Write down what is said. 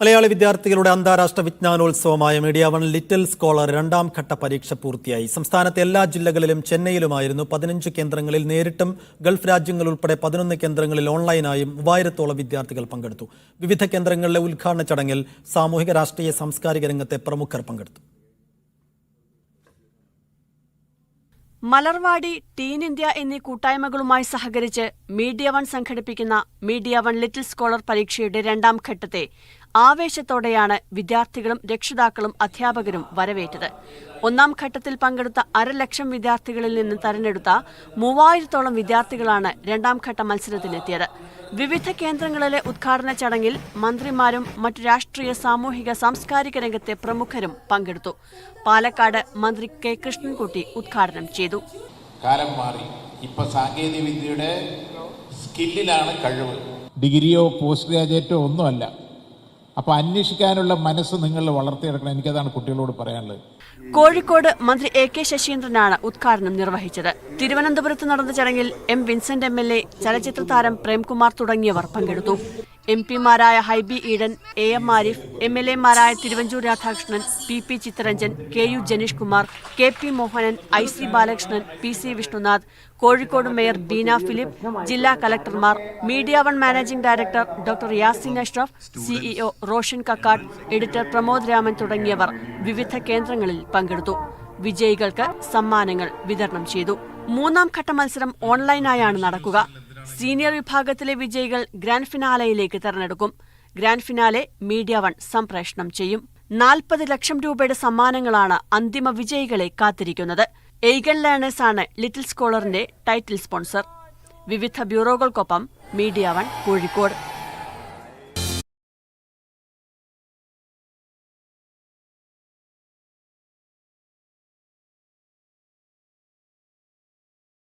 മലയാളി വിദ്യാർത്ഥികളുടെ അന്താരാഷ്ട്ര വിജ്ഞാനോത്സവമായ മീഡിയ വൺ ലിറ്റിൽ സ്കോളർ രണ്ടാം ഘട്ട പരീക്ഷ പൂർത്തിയായി. സംസ്ഥാനത്തെ എല്ലാ ജില്ലകളിലും ചെന്നൈയിലുമായിരുന്നു പതിനഞ്ച് കേന്ദ്രങ്ങളിൽ നേരിട്ടും ഗൾഫ് രാജ്യങ്ങൾ ഉൾപ്പെടെ പതിനൊന്ന് കേന്ദ്രങ്ങളിൽ ഓൺലൈനായും മൂവായിരത്തോളം വിദ്യാർത്ഥികൾ പങ്കെടുത്തു. വിവിധ കേന്ദ്രങ്ങളിലെ ഉദ്ഘാടന ചടങ്ങിൽ സാമൂഹിക രാഷ്ട്രീയ സാംസ്കാരിക രംഗത്തെ പ്രമുഖർ പങ്കെടുത്തു. മലർവാടി ടീൻ ഇന്ത്യ എന്നീ കൂട്ടായ്മകളുമായി സഹകരിച്ച് മീഡിയ വൺ സംഘടിപ്പിക്കുന്ന മീഡിയ വൺ ലിറ്റിൽ സ്കോളർ പരീക്ഷയുടെ രണ്ടാം ഘട്ടത്തെ ആവേശത്തോടെയാണ് വിദ്യാർത്ഥികളും രക്ഷിതാക്കളും അധ്യാപകരും വരവേറ്റത്. ഒന്നാം ഘട്ടത്തിൽ പങ്കെടുത്ത അരലക്ഷം വിദ്യാർത്ഥികളിൽ നിന്ന് തെരഞ്ഞെടുത്ത മൂവായിരത്തോളം വിദ്യാർത്ഥികളാണ് രണ്ടാം ഘട്ട മത്സരത്തിനെത്തിയത്. വിവിധ കേന്ദ്രങ്ങളിലെ ഉദ്ഘാടന ചടങ്ങിൽ മന്ത്രിമാരും മറ്റു രാഷ്ട്രീയ സാമൂഹിക സാംസ്കാരിക രംഗത്തെ പ്രമുഖരും പങ്കെടുത്തു. പാലക്കാട് മന്ത്രി കെ. കൃഷ്ണൻകുട്ടി ഉദ്ഘാടനം ചെയ്തു. കാലം മാറി. ഇപ്പൊ സാങ്കേതിക വിദ്യയുടെ സ്കില്ലിലാണ് കഴിവ്. ഡിഗ്രിയോ പോസ്റ്റ് ഗ്രാജുവേറ്റോ ഒന്നുമല്ല. അപ്പോൾ അന്വേഷിക്കാനുള്ള മനസ്സ് നിങ്ങൾ വളർത്തിയെടുക്കണം. എനിക്കതാണ് കുട്ടികളോട് പറയാനുള്ളത്. കോഴിക്കോട് മന്ത്രി എ കെ ശശീന്ദ്രനാണ് ഉദ്ഘാടനം നിർവഹിച്ചത്. തിരുവനന്തപുരത്ത് നടന്ന ചടങ്ങിൽ M Vincent M L A ചലച്ചിത്ര താരം പ്രേംകുമാർ തുടങ്ങിയവർ പങ്കെടുത്തു. M പിമാരായ Hibi Eden A M Arif M L എമാരായ Thiruvanchoor Radhakrishnan P P Chitharanjan K U Janeesh Kumar K P Mohanan I C Balakrishnan P C Vishnunath Kozhikode mayor Beena Philip ജില്ലാ കലക്ടർമാർ media one managing director doctor Yasin Ashraf CEO Roshan Kakkad editor Pramod Raman തുടങ്ങിയവർ വിവിധ കേന്ദ്രങ്ങളിൽ പങ്കെടുത്തു. വിജയികൾക്ക് സമ്മാനങ്ങൾ വിതരണം ചെയ്തു. മൂന്നാം ഘട്ട മത്സരം ഓൺലൈനായാണ് നടക്കുക. സീനിയർ വിഭാഗത്തിലെ വിജയികൾ ഗ്രാൻഡ് ഫിനാലയിലേക്ക് തെരഞ്ഞെടുക്കും. ഗ്രാൻഡ് ഫിനാലെ മീഡിയ വൺ സംപ്രേഷണം ചെയ്യും. നാൽപ്പത് ലക്ഷം രൂപയുടെ സമ്മാനങ്ങളാണ് അന്തിമ വിജയികളെ കാത്തിരിക്കുന്നത്. എയ്ഗൻ ലേണേഴ്സ് ആണ് ലിറ്റിൽ സ്കോളറിന്റെ ടൈറ്റിൽ സ്പോൺസർ വിവിധ ബ്യൂറോകൾക്കൊപ്പം മീഡിയ വൺ കോഴിക്കോട്.